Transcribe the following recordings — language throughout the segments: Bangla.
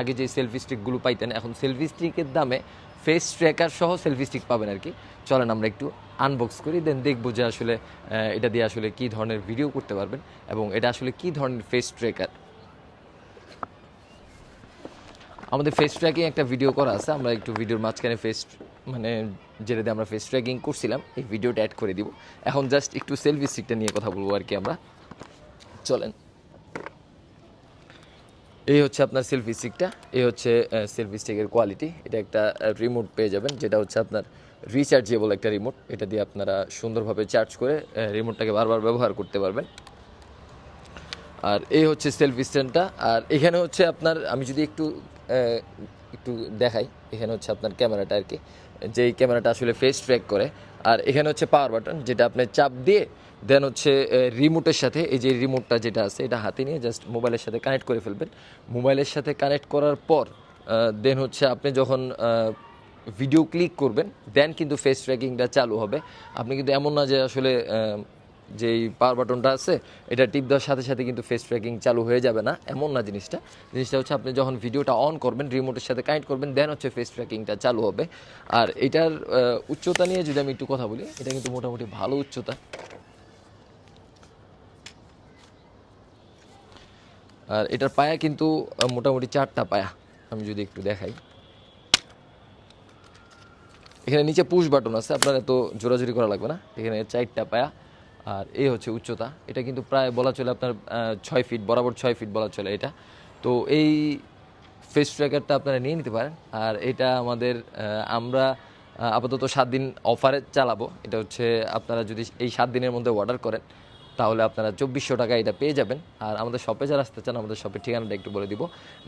আগে যে সেলফি স্টিকগুলো পাইতেন, এখন সেলফি স্টিকের দামে ফেস ট্র্যাকার সহ সেলফি স্টিক পাবেন আর কি চলেন আমরা একটু আনবক্স করি দেন দেখব যে আসলে এটা দিয়ে আসলে কি ধরনের ভিডিও করতে পারবেন এবং এটা আসলে কি ধরনের ফেস ট্র্যাকার আমাদের ফেস ট্র্যাকিং একটা ভিডিও করা আছে, আমরা একটু ভিডিওর মাঝখানে ফেস মানে যেটা দিয়ে আমরা ফেস ট্র্যাকিং করছিলাম, এই ভিডিওটা অ্যাড করে দিব। এখন জাস্ট একটু সেলফি স্টিকটা নিয়ে কথা বলব আর কি আমরা। চলেন। এই হচ্ছে আপনার সেলফি স্টিকটা এই হচ্ছে সেলফি স্টিকের কোয়ালিটি এটা একটা রিমোট পেয়ে যাবেন, যেটা হচ্ছে আপনার রিচার্জেবল একটা রিমোট এটা দিয়ে আপনারা সুন্দরভাবে চার্জ করে রিমোটটাকে বারবার ব্যবহার করতে পারবেন। আর এই হচ্ছে সেলফি স্ট্যান্ডটা আর এখানে হচ্ছে আপনার, আমি যদি একটু একটু দেখাই। এখানে হচ্ছে আপনার ক্যামেরাটা আর কি যেই ক্যামেরাটা আসলে ফেস ট্র্যাক করে। আর এখানে হচ্ছে পাওয়ার বাটন যেটা আপনি চাপ দিয়ে দেন হচ্ছে রিমোটের সাথে, এই যে রিমোটটা যেটা আছে, এটা হাতে নিয়ে জাস্ট মোবাইলের সাথে কানেক্ট করে ফেলবেন। মোবাইলের সাথে কানেক্ট করার পর দেন হচ্ছে আপনি যখন ভিডিও ক্লিক করবেন দেন কিন্তু ফেস ট্র্যাকিংটা চালু হবে। আপনি কিন্তু এমন না যে আসলে যেই পাওয়ার বাটনটা আছে, এটা টিপ দেওয়ার সাথে সাথে কিন্তু ফেস ট্র্যাকিং চালু হয়ে যাবে না। এমন না জিনিসটা। জিনিসটা হচ্ছে আপনি যখন ভিডিওটা অন করবেন রিমোটের সাথে কানেক্ট করবেন দেন হচ্ছে ফেস ট্র্যাকিংটা চালু হবে। আর এটার উচ্চতা নিয়ে যদি আমি একটু কথা বলি, এটা কিন্তু মোটামুটি ভালো উচ্চতা। আর এটার পায়া কিন্তু মোটামুটি চারটা পায়া। আমি যদি একটু দেখাই। এখানে নিচে পুশ বাটন আছে, আপনার এত জোরাজুরি করা লাগবে না। এখানে চারটা পায়া। আর এই হচ্ছে উচ্চতা। এটা কিন্তু প্রায় বলা চলে আপনার ছয় ফিট বরাবর ছয় ফিট বলা চলে এটা। তো এই ফেস ট্র্যাকারটা আপনারা নিয়ে নিতে পারেন। আর এটা আমাদের আমরা আপাতত সাত দিন অফারে চালাবো। এটা হচ্ছে আপনারা যদি এই সাত দিনের মধ্যে অর্ডার করেন তাহলে আপনারা চব্বিশশো টাকা এটা পেয়ে যাবেন। আর আমাদের শপে যারা আসতে চান, আমাদের শপের ঠিকানাটা একটু বলে দিব।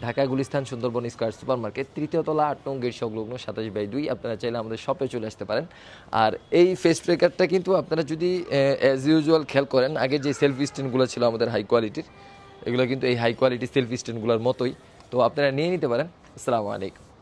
Dhaka, Gulistan, Sundarban square super market তৃতীয় তলা, আট নং গেট সংলগ্ন, সাতাশ বাই দুই। আপনারা চাইলে আমাদের শপে চলে আসতে পারেন। আর এই ফেস ব্রেকারটা কিন্তু আপনারা যদি অ্যাজ ইউজুয়াল খেয়াল করেন, আগে যে সেলফি স্ট্যান্ডগুলো ছিল আমাদের হাই কোয়ালিটির এগুলো কিন্তু এই হাই কোয়ালিটি সেলফি স্ট্যান্ডগুলোর মতোই। তো আপনারা নিয়ে নিতে পারেন। আসসালামু আলাইকুম।